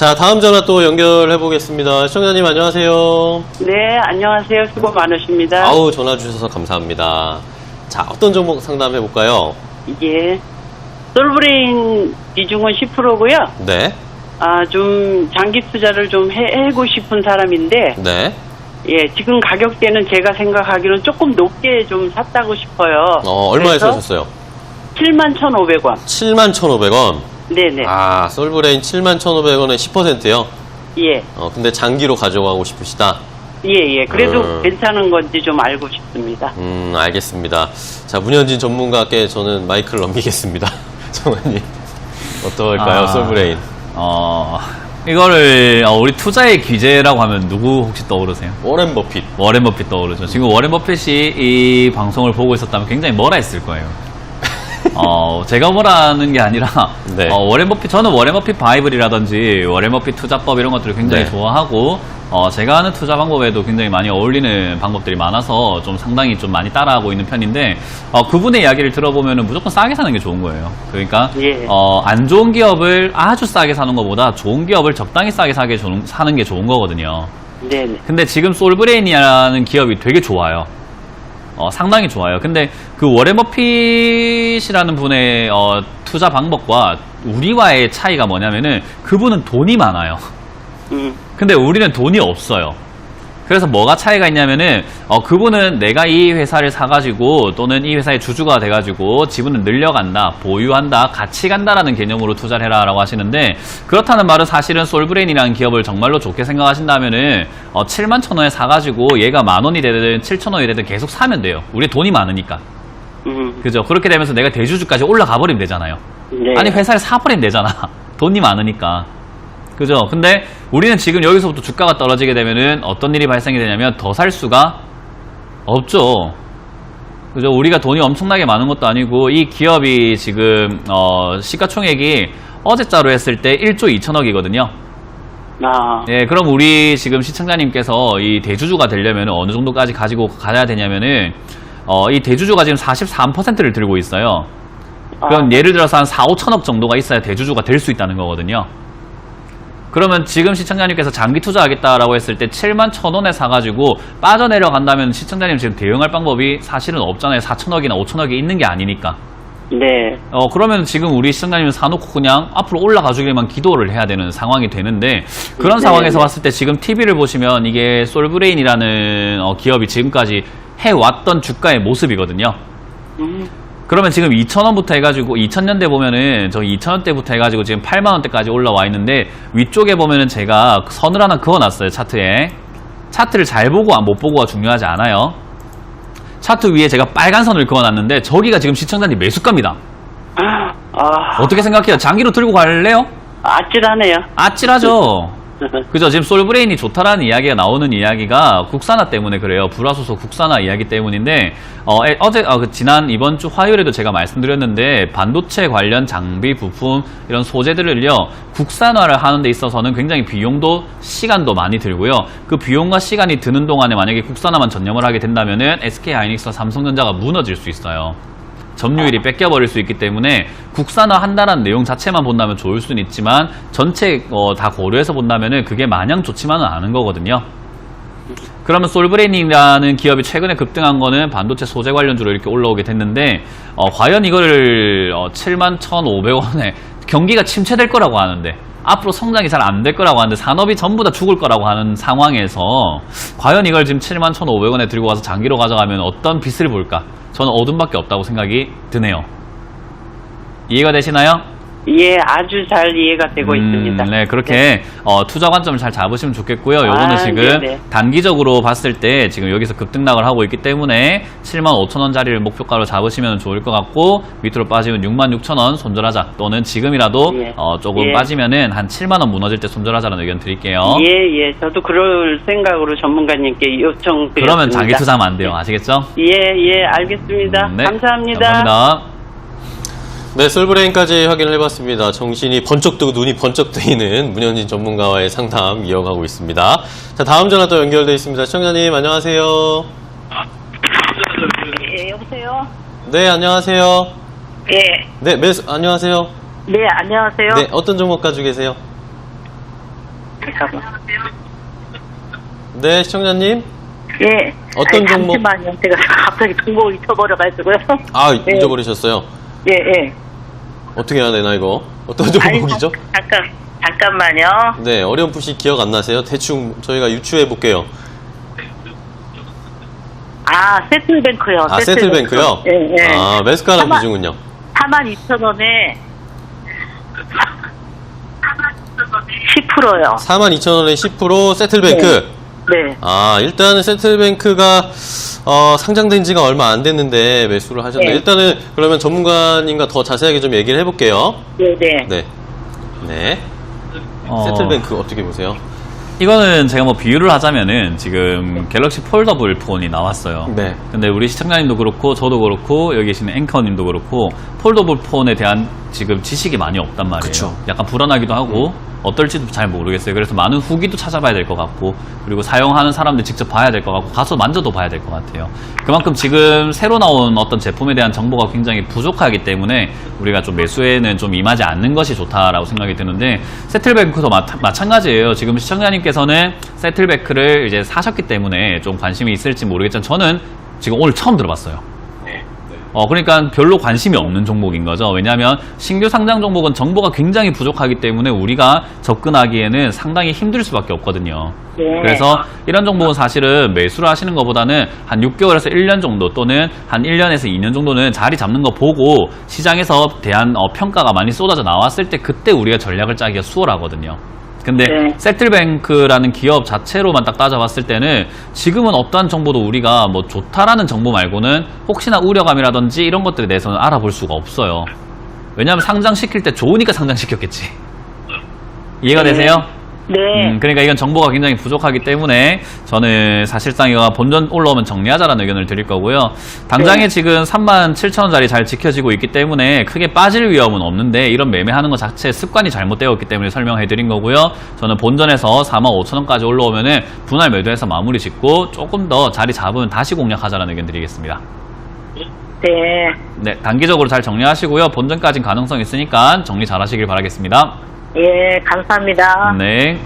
자, 다음 전화 또 연결해 보겠습니다. 시청자님 안녕하세요. 네, 안녕하세요. 수고 많으십니다. 아우, 전화 주셔서 감사합니다. 자, 어떤 종목 상담해 볼까요? 예. 솔브레인 비중은 10%고요. 네. 아, 좀 장기 투자를 좀 해, 해고 싶은 사람인데, 네. 예, 지금 가격대는 제가 생각하기로는 조금 높게 좀 샀다고 싶어요. 어, 얼마에 그래서 사셨어요? 71,500원. 71,500원. 네네. 아, 솔브레인 71,500원에 10%요? 예. 어, 근데 장기로 가져가고 싶으시다? 예, 예. 그래도 음. 괜찮은 건지 좀 알고 싶습니다. 음, 알겠습니다. 자, 문현진 전문가께 저는 마이크를 넘기겠습니다. 정원님. 어떨까요, 아. 솔브레인? 어, 이거를 어, 우리 투자의 규제라고 하면 누구 혹시 떠오르세요? 워렌 버핏. 워렌 버핏 떠오르죠. 지금 워렌 버핏이 이 방송을 보고 있었다면 굉장히 뭐라 했을 거예요. 어, 제가 뭐라는 게 아니라, 네. 어, 워렌 버핏, 저는 워렌 버핏 바이블이라든지, 워렌 버핏 투자법 이런 것들을 굉장히 네. 좋아하고, 어, 제가 하는 투자 방법에도 굉장히 많이 어울리는 방법들이 많아서 좀 상당히 좀 많이 따라하고 있는 편인데, 어, 그분의 이야기를 들어보면 무조건 싸게 사는 게 좋은 거예요. 그러니까, 예. 어, 안 좋은 기업을 아주 싸게 사는 것보다 좋은 기업을 적당히 싸게 사게 좋은- 사는 게 좋은 거거든요. 네네. 근데 지금 솔브레인이라는 기업이 되게 좋아요. 어, 상당히 좋아요. 근데 그 워렌 버핏이라는 분의 어, 투자 방법과 우리와의 차이가 뭐냐면은 그분은 돈이 많아요. 음, 근데 우리는 돈이 없어요. 그래서 뭐가 차이가 있냐면은 어, 그분은 내가 이 회사를 사가지고 또는 이 회사의 주주가 돼가지고 지분을 늘려간다, 보유한다, 같이 간다라는 개념으로 투자를 해라라고 하시는데 그렇다는 말은 사실은 솔브레인이라는 기업을 정말로 좋게 생각하신다면은 어, 7만 천 원에 사가지고 얘가 만 원이 되든 7천 원이 되든 계속 사면 돼요. 우리 돈이 많으니까. 음, 그죠? 그렇게 되면서 내가 대주주까지 올라가 버리면 되잖아요. 네. 아니 회사를 사버리면 되잖아. 돈이 많으니까. 그죠? 근데 우리는 지금 여기서부터 주가가 떨어지게 되면은 어떤 일이 발생이 되냐면 더 살 수가 없죠. 그죠? 우리가 돈이 엄청나게 많은 것도 아니고 이 기업이 지금 어, 시가총액이 어제자로 했을 때 1조 2천억이거든요. 아, 예, 그럼 우리 지금 시청자님께서 이 대주주가 되려면 어느 정도까지 가지고 가야 되냐면은 어, 이 대주주가 지금 43%를 들고 있어요. 그럼 아, 예를 들어서 한 4, 5천억 정도가 있어야 대주주가 될 수 있다는 거거든요. 그러면 지금 시청자님께서 장기 투자하겠다라고 했을 때 7만 천 원에 사가지고 빠져내려간다면 시청자님 지금 대응할 방법이 사실은 없잖아요. 4천억이나 5천억이 있는 게 아니니까. 네. 어, 그러면 지금 우리 시청자님은 사놓고 그냥 앞으로 올라가 주길만 기도를 해야 되는 상황이 되는데 그런 네, 상황에서 네. 봤을 때 지금 TV를 보시면 이게 솔브레인이라는 어, 기업이 지금까지 해왔던 주가의 모습이거든요. 음, 그러면 지금 2,000원부터 해가지고 2000년대 보면은 저 2,000원대부터 해가지고 지금 8만 원대까지 올라와 있는데 위쪽에 보면은 제가 선을 하나 그어놨어요 차트에 차트를 잘 보고 못 보고가 중요하지 않아요. 차트 위에 제가 빨간 선을 그어놨는데 저기가 지금 시청자님 매수가입니다. 아, 아, 어떻게 생각해요? 장기로 들고 갈래요? 아찔하네요. 아찔하죠. 그죠? 지금 솔브레인이 좋다라는 이야기가 나오는 이야기가 국산화 때문에 그래요. 불화소소 국산화 이야기 때문인데, 어, 에- 어제, 어, 그 지난 이번 주 화요일에도 제가 말씀드렸는데, 반도체 관련 장비, 부품, 이런 소재들을요, 국산화를 하는 데 있어서는 굉장히 비용도, 시간도 많이 들고요. 그 비용과 시간이 드는 동안에 만약에 국산화만 전념을 하게 된다면은 SK 하이닉스와 삼성전자가 무너질 수 있어요. 점유율이 뺏겨버릴 수 있기 때문에 국산화 한다는 내용 자체만 본다면 좋을 수는 있지만 전체 어, 다 고려해서 본다면 그게 마냥 좋지만은 않은 거거든요. 그러면 솔브레인이라는 기업이 최근에 급등한 거는 반도체 소재 관련주로 이렇게 올라오게 됐는데 어, 과연 이거를 어, 7만 1,500원에 경기가 침체될 거라고 하는데 앞으로 성장이 잘 안 될 거라고 하는데 산업이 전부 다 죽을 거라고 하는 상황에서 과연 이걸 지금 7만 1,500원에 들고 와서 장기로 가져가면 어떤 빛을 볼까? 저는 어둠밖에 없다고 생각이 드네요. 이해가 되시나요? 예, 아주 잘 이해가 되고 있습니다. 네, 그렇게 어, 투자 관점을 잘 잡으시면 좋겠고요. 요거는 아, 지금 네네. 단기적으로 봤을 때 지금 여기서 급등락을 하고 있기 때문에 7만 5천 원짜리를 목표가로 잡으시면 좋을 것 같고 밑으로 빠지면 6만 6천 원 손절하자 또는 지금이라도 예. 어, 조금 예. 빠지면은 한 7만 원 무너질 때 손절하자는 의견 드릴게요. 예, 예, 저도 그럴 생각으로 전문가님께 요청드렸습니다. 그러면 장기 투자하면 안 돼요. 아시겠죠? 예, 예, 알겠습니다. 음, 네. 감사합니다. 감사합니다. 네, 솔브레인까지 확인을 해봤습니다. 정신이 번쩍 뜨고 눈이 번쩍 뜨이는 문현진 전문가와의 상담 이어가고 있습니다. 자, 다음 전화 또 연결돼 있습니다. 시청자님, 안녕하세요. 예, 여보세요? 네, 안녕하세요. 예. 네, 매수, 안녕하세요. 네, 안녕하세요. 네, 어떤 종목 가지고 계세요? 잠깐만. 네, 시청자님. 예. 어떤 아니, 종목? 잠시만요. 제가 갑자기 종목을 잊어버려가지고요. 아, 네. 잊어버리셨어요. 예, 예. 어떻게 해야 되나, 이거? 어떤 종목이죠? 잠깐, 잠깐만요. 네, 어렴풋이 기억 안 나세요? 대충 저희가 유추해 볼게요. 아, 세틀뱅크요. 아, 세틀뱅크요? 예, 예. 아, 메스카라 사만- 비중은요? 42,000원에 10%요. 42,000원에 10% 세틀뱅크. 네. 아, 일단은 세틀뱅크가 어, 상장된 지가 얼마 안 됐는데 매수를 하셨네. 네. 일단은 그러면 전문가님과 더 자세하게 좀 얘기를 해볼게요. 네, 네. 네. 네. 어, 세틀뱅크 어떻게 보세요? 이거는 제가 뭐 비유를 하자면은 지금 갤럭시 폴더블 폰이 나왔어요. 네. 근데 우리 시청자님도 그렇고 저도 그렇고 여기 계시는 앵커님도 그렇고 폴더블 폰에 대한 지금 지식이 많이 없단 말이에요. 그쵸. 약간 불안하기도 하고 어떨지도 잘 모르겠어요. 그래서 많은 후기도 찾아봐야 될 것 같고 그리고 사용하는 사람들 직접 봐야 될 것 같고 가서 만져도 봐야 될 것 같아요. 그만큼 지금 새로 나온 어떤 제품에 대한 정보가 굉장히 부족하기 때문에 우리가 좀 매수에는 좀 임하지 않는 것이 좋다라고 생각이 드는데 세틀뱅크도 마, 마찬가지예요. 지금 시청자님께서는 세틀뱅크를 이제 사셨기 때문에 좀 관심이 있을지 모르겠지만 저는 지금 오늘 처음 들어봤어요. 어, 그러니까 별로 관심이 없는 종목인 거죠. 왜냐하면 신규 상장 종목은 정보가 굉장히 부족하기 때문에 우리가 접근하기에는 상당히 힘들 수밖에 없거든요. 네. 그래서 이런 종목은 사실은 매수를 하시는 것보다는 한 6개월에서 1년 정도 또는 한 1년에서 2년 정도는 자리 잡는 거 보고 시장에서 대한 어, 평가가 많이 쏟아져 나왔을 때 그때 우리가 전략을 짜기가 수월하거든요. 근데 네. 세틀뱅크라는 기업 자체로만 딱 따져봤을 때는 지금은 어떠한 정보도 우리가 뭐 좋다라는 정보 말고는 혹시나 우려감이라든지 이런 것들에 대해서는 알아볼 수가 없어요. 왜냐하면 상장시킬 때 좋으니까 상장시켰겠지. 이해가 네. 되세요? 네. 음, 그러니까 이건 정보가 굉장히 부족하기 때문에 저는 사실상 이거 본전 올라오면 정리하자라는 의견을 드릴 거고요. 당장에 네. 지금 3만 7천 원짜리 잘 지켜지고 있기 때문에 크게 빠질 위험은 없는데 이런 매매하는 것 자체 습관이 잘못되었기 때문에 설명해 드린 거고요. 저는 본전에서 4만 5천 원까지 올라오면은 분할 매도해서 마무리 짓고 조금 더 자리 잡으면 다시 공략하자라는 의견 드리겠습니다. 네. 네, 단기적으로 잘 정리하시고요. 본전까지는 가능성 있으니까 정리 잘 하시길 바라겠습니다. 예, 감사합니다. 네.